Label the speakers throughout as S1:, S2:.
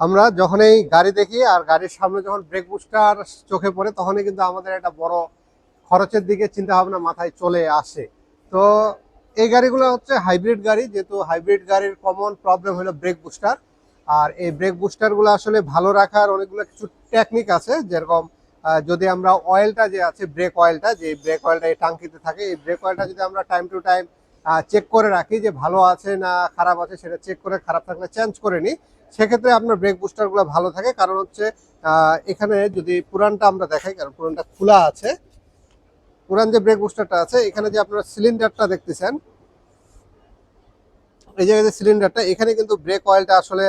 S1: আমরা যখন এই গাড়ি দেখি আর গাড়ির সামনে যখন ব্রেক বুস্টার চোখে পড়ে, তখনই কিন্তু আমাদের একটা বড় খরচের দিকে চিন্তা ভাবনা মাথায় চলে আসে। তো এই গাড়িগুলো হচ্ছে হাইব্রিড গাড়ি, যেহেতু হাইব্রিড গাড়ির কমন প্রবলেম হলো ব্রেক বুস্টার আর এই ব্রেক বুস্টারগুলো আসলে ভালো রাখার অনেকগুলো কিছু টেকনিক আছে, যেরকম যদি আমরা অয়েলটা যে আছে ব্রেক অয়েলটা যে ব্রেক অয়েলটা এই টাঙ্কিতে থাকে, এই ব্রেক অয়েলটা যদি আমরা টাইম টু টাইম চেক করে রাখি যে ভালো আছে না খারাপ আছে, সেটা চেক করে খারাপ থাকলে চেঞ্জ করে নিই। সেক্ষেত্রে আপনার ব্রেক বুস্টারগুলো ভালো থাকে। কারণ হচ্ছে এখানে যদি পুরানটা আমরা দেখাই, কারণ পুরানটা খোলা আছে, পুরান যে ব্রেক বুস্টারটা আছে, এখানে যে আপনারা সিলিন্ডারটা দেখতেছেন, এই জায়গায় যে সিলিন্ডারটা এখানে কিন্তু ব্রেক অয়েলটা আসলে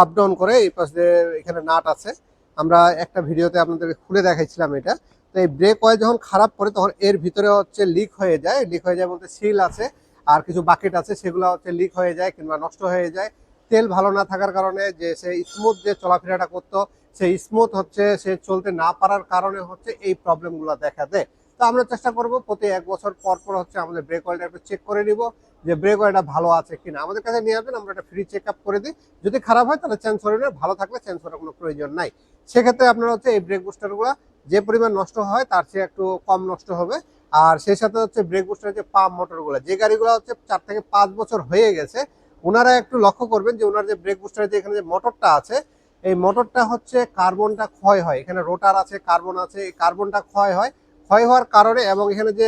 S1: আপ ডাউন করে এই পাশে এখানে নাট আছে। আমরা একটা ভিডিওতে আপনাদেরকে খুলে দেখাইছিলাম এটা। তো এই ব্রেক অয়েল যখন খারাপ করে তখন এর ভিতরে হচ্ছে লিক হয়ে যায়। লিক হয়ে যায় বলতে সিল আছে, আর কিছু বাকেট আছে, সেগুলো হচ্ছে লিক হয়ে যায় কিংবা নষ্ট হয়ে যায়। তেল ভালো না থাকার কারণে যে সে স্মুথ যে চলাফেরাটা করতো সেই স্মুথ হচ্ছে, সে চলতে না পারার কারণে হচ্ছে এই প্রবলেমগুলো দেখা দেয় তো আমরা চেষ্টা করব, প্রতি এক বছর পর পর হচ্ছে আমাদের ব্রেক অয়েলটা একটু চেক করে নিব যে ব্রেক অয়েলটা ভালো আছে কিনা। আমাদের কাছে নিয়ে আসবেন, আমরা একটা ফ্রি চেক আপ করে দিই। যদি খারাপ হয়, তাহলে চেঞ্জ করে নেবে ভালো থাকলে চেঞ্জ করার কোনো প্রয়োজন নাই। সেক্ষেত্রে আপনারা হচ্ছে এই ব্রেক বুস্টারগুলো যে পরিমাণ নষ্ট হয়, তার চেয়ে একটু কম নষ্ট হবে। আর সেই সাথে হচ্ছে ব্রেক বুস্টারের যে পাম্প মোটরগুলো যে গাড়িগুলো হচ্ছে চার থেকে পাঁচ বছর হয়ে গেছে ওনারা একটু লক্ষ্য করবেন যে ওনার যে ব্রেক বুস্টারের যে এখানে যে মোটরটা আছে, এই মোটরটা হচ্ছে কার্বনটা ক্ষয় হয়। এখানে রোটার আছে কার্বন আছে, এই কার্বনটা ক্ষয় হয়। ক্ষয় হওয়ার কারণে এবং এখানে যে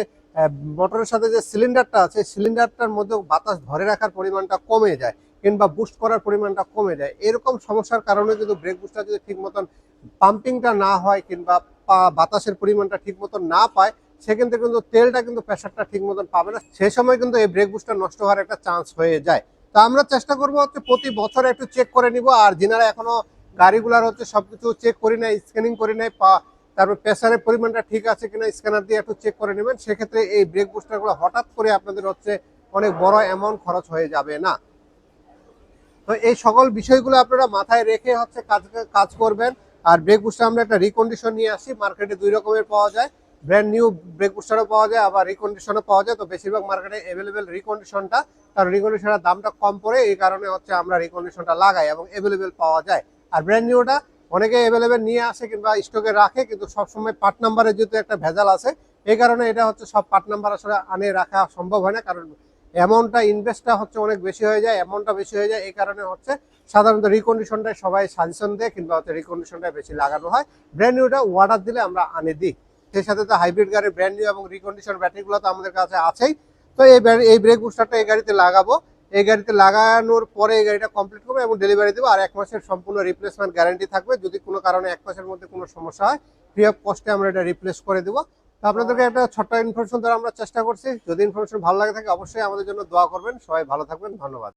S1: মোটরের সাথে যে সিলিন্ডারটা আছে সিলিন্ডারটার মধ্যে বাতাস ধরে রাখার পরিমাণটা কমে যায় কিংবা বুস্ট করার পরিমাণটা কমে যায়। এরকম সমস্যার কারণে কিন্তু ব্রেক বুস্টার যদি ঠিক মতন পাম্পিংটা না হয় কিংবা বাতাসের পরিমাণটা ঠিক মতন না পায়, সেক্ষেত্রে কিন্তু তেলটা কিন্তু প্রেশারটা ঠিক মতন পাবে না। সেই সময় কিন্তু এই ব্রেক বুস্টার নষ্ট হওয়ার একটা চান্স হয়ে যায়। তো আমরা চেষ্টা করব হচ্ছে প্রতি বছর একটু চেক করে নিব, আর যিনারা এখনও গাড়িগুলার হচ্ছে সবকিছু চেক করি নাই স্ক্যানিং করি নাই তারপর প্রেসারের পরিমাণটা ঠিক আছে কিনা স্ক্যানার দিয়ে একটু চেক করে নেবেন, সেক্ষেত্রে এই ব্রেক বুস্টারগুলো হঠাৎ করে আপনাদের হচ্ছে অনেক বড় অ্যামাউন্ট খরচ হয়ে যাবে না। তো এই সকল বিষয়গুলো আপনারা মাথায় রেখে হচ্ছে কাজ কাজ করবেন, আর ব্রেক বুস্টার আমরা একটা রিকন্ডিশন নিয়ে আসি মার্কেটে দুই রকমের পাওয়া যায়। ব্র্যান্ড নিউ ব্রেক বুস্টারও পাওয়া যায়, আবার রিকন্ডিশনও পাওয়া যায়। তো বেশিরভাগ মার্কেটে অ্যাভেলেবেল রিকন্ডিশনটা কারণ রিকন্ডিশনের দামটা কম পড়ে, এই কারণে হচ্ছে আমরা রিকন্ডিশনটা লাগাই এবং অ্যাভেলেবেল পাওয়া যায়। আর ব্র্যান্ড নিউটা অনেকে অ্যাভেলেবেল নিয়ে আসে কিংবা স্টকে রাখে, কিন্তু সবসময় পার্ট নাম্বারে যেহেতু একটা ভেজাল আছে, এই কারণে এটা হচ্ছে সব পার্ট নাম্বার আসলে আনে রাখা সম্ভব হয় না, কারণ অ্যামাউন্টটা ইনভেস্টটা হচ্ছে অনেক বেশি হয়ে যায় অ্যামাউন্টটা বেশি হয়ে যায়, এই কারণে হচ্ছে সাধারণত রিকন্ডিশনটাই সবাই সাজেশন দেয়, কিংবা হচ্ছে রিকন্ডিশনটা বেশি লাগানো হয়। ব্র্যান্ড নিউটা অর্ডার দিলে আমরা আনে দিই। সেই সাথে তো হাইব্রিড গাড়ির ব্র্যান্ড নিউ এবং রিকন্ডিশন ব্যাটারিগুলো তো আমাদের কাছে আছেই। তো এই এই ব্রেক বুস্টারটা এই গাড়িতে লাগাবো। এই গাড়িতে লাগানোর পরে এই গাড়িটা কমপ্লিট করব এবং ডেলিভারি দেবো। আর এক মাসের সম্পূর্ণ রিপ্লেসমেন্ট গ্যারান্টি থাকবে। যদি কোনো কারণে এক মাসের মধ্যে কোনো সমস্যা হয় ফ্রি অফ কস্টে আমরা এটা রিপ্লেস করে দেবো। তো আপনাদেরকে একটা ছোট্ট ইনফরমেশন দেওয়ার আমরা চেষ্টা করছি। যদি ইনফরমেশন ভালো লাগে থাকে, অবশ্যই আমাদের জন্য দোয়া করবেন। সবাই ভালো থাকবেন। ধন্যবাদ।